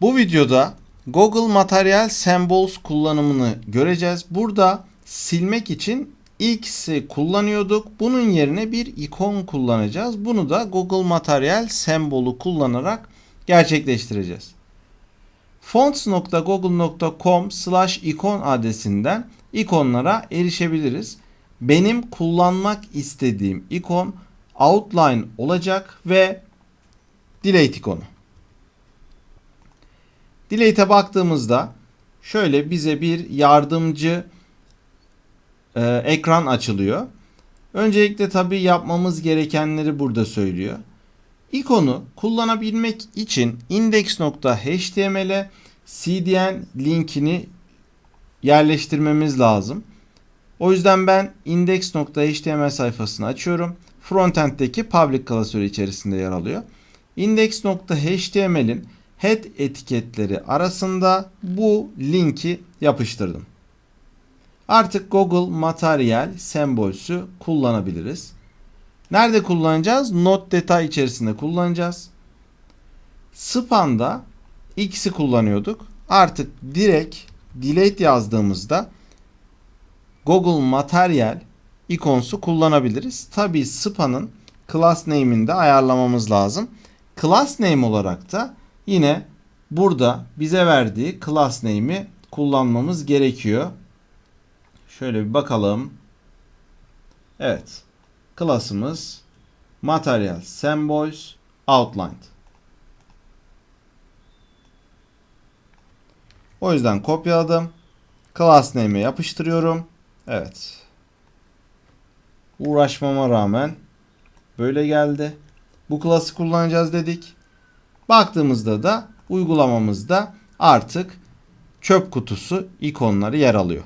Bu videoda Google Material Symbols kullanımını göreceğiz. Burada silmek için X'i kullanıyorduk. Bunun yerine bir ikon kullanacağız. Bunu da Google Material Symbol'u kullanarak gerçekleştireceğiz. fonts.google.com slash ikon adresinden ikonlara erişebiliriz. Benim kullanmak istediğim ikon outline olacak ve delete ikonu. Delete'e baktığımızda şöyle bize bir yardımcı e, ekran açılıyor. Öncelikle tabii yapmamız gerekenleri burada söylüyor. İkonu kullanabilmek için index.html'e cdn linkini yerleştirmemiz lazım. O yüzden ben index.html sayfasını açıyorum. Frontend'deki public klasörü içerisinde yer alıyor. Index.html'in head etiketleri arasında bu linki yapıştırdım. Artık Google Material Symbols'ü kullanabiliriz. Nerede kullanacağız? Not detay içerisinde kullanacağız. Span'da X'i kullanıyorduk. Artık direkt delete yazdığımızda Google Material ikonsu kullanabiliriz. Tabi Span'ın class name'ini de ayarlamamız lazım. Class name olarak da yine burada bize verdiği class name'i kullanmamız gerekiyor. Şöyle bir bakalım. Evet. Class'ımız Material Symbols Outlined. O yüzden kopyaladım. Class name'e yapıştırıyorum. Evet. Uğraşmama rağmen böyle geldi. Bu class'ı kullanacağız dedik. Baktığımızda da uygulamamızda artık çöp kutusu ikonları yer alıyor.